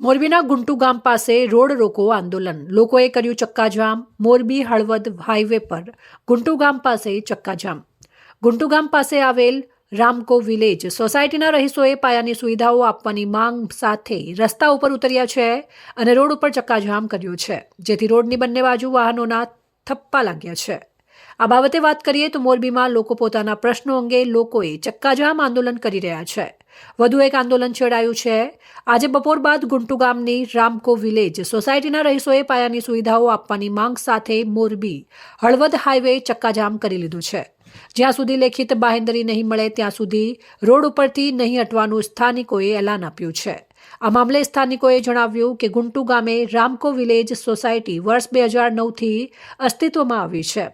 મોરબીના ગુંટુ ગામ પાસે રોડ રોકો આંદોલન. લોકોએ કર્યું ચક્કાજામ. મોરબી હળવદ હાઈવે પર ગુંટુ ગામ પાસે ચક્કાજામ. ગુંટુ ગામ પાસે આવેલ રામકો વિલેજ. સોસાયટીના રહીશોએ પાયાની સુવિધાઓ આપવાની માંગ સાથે રસ્તા ઉપર ઉતર્યા છે અને રોડ ઉપર ચક્કાજામ કર્યો છે. જેથી રોડની બંને બાજુ વાહનોના થપ્પા લાગ્યા છે. આ બાબતે વાત કરીએ તો મોરબીમાં લોકો પોતાના પ્રશ્નો અંગે લોકોએ ચક્કાજામ આંદોલન કરી રહ્યા છે. વધુ એક આંદોલન છેડાયું છે. આજે બપોર બાદ ગુંટુ ગામની રામકો વિલેજ સોસાયટીના રહીશોએ પાયાની સુવિધાઓ આપવાની માંગ સાથે મોરબી હળવદ હાઈવે ચક્કાજામ કરી લીધું છે. જ્યાં સુધી લેખિત બાહેંધરી નહીં મળે, ત્યાં સુધી રોડ ઉપરથી નહીં હટવાનું સ્થાનિકોએ એલાન આપ્યું છે. આ મામલે સ્થાનિકોએ જણાવ્યું કે ગુંટુ ગામે રામકો વિલેજ સોસાયટી વર્ષ બે હજાર નવથી અસ્તિત્વમાં આવી છે.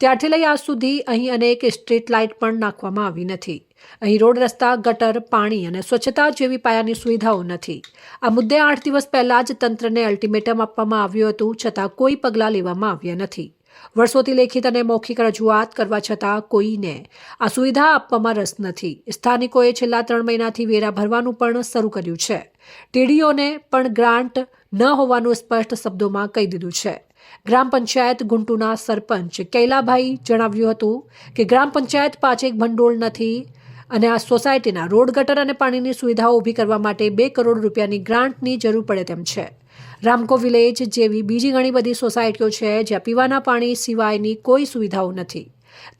ત્યારથી લઈ આજ સુધી અહીં અનેક સ્ટ્રીટ લાઇટ પણ નાખવામાં આવી નથી. અહીં રોડ રસ્તા, ગટર, પાણી અને સ્વચ્છતા જેવી પાયાની સુવિધાઓ નથી. આ મુદ્દે આઠ દિવસ પહેલા જ તંત્રને અલ્ટિમેટમ આપવામાં આવ્યું હતું છતાં કોઈ પગલાં લેવામાં આવ્યા નથી. વર્ષોથી લેખિત અને મૌખિક રજૂઆત કરવા છતાં કોઈને આ સુવિધા આપવામાં રસ નથી. સ્થાનિકોએ છેલ્લા ત્રણ મહિનાથી વેરા ભરવાનું પણ શરૂ કર્યું છે. ટીડીઓને પણ ગ્રાન્ટ ન હોવાનું સ્પષ્ટ શબ્દોમાં કહી દીધું છે. ગ્રામ પંચાયત ગુંટુના સરપંચ કૈલાભાઈ જણાવ્યું હતું કે ગ્રામ પંચાયત પાસે એક ભંડોળ નથી અને આ સોસાયટીના રોડ ગટર અને પાણીની સુવિધાઓ ઊભી કરવા માટે બે કરોડ રૂપિયાની ગ્રાન્ટની જરૂર પડે તેમ છે. રામકો વિલેજ જેવી બીજી ઘણી બધી સોસાયટીઓ છે જ્યાં પીવાના પાણી સિવાયની કોઈ સુવિધાઓ નથી.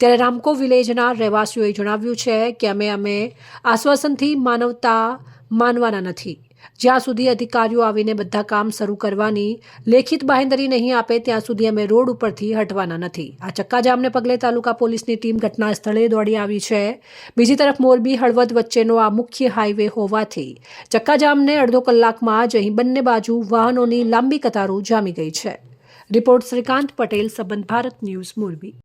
ત્યારે રામકો વિલેજના રહેવાસીઓએ જણાવ્યું છે કે અમે અમે આશ્વાસનથી માનવતા માનવાના નથી. જ્યાં સુધી અધિકારીઓ આવીને બધા કામ શરૂ કરવાની લેખિત બાહેંધરી નહીં આપે, ત્યાં સુધી અમે રોડ ઉપરથી હટવાના નથી. આ ચક્કાજામને પગલે તાલુકા પોલીસની ટીમ ઘટના સ્થળે દોડી આવી છે. બીજી તરફ મોરબી હળવદ વચ્ચેનો આ મુખ્ય હાઈવે હોવાથી ચક્કાજામને અડધો કલાકમાં જ અહીં બંને બાજુ વાહનોની લાંબી કતારો જામી ગઈ છે. રિપોર્ટ શ્રીકાંત પટેલ, સંબંધ ભારત ન્યૂઝ, મોરબી.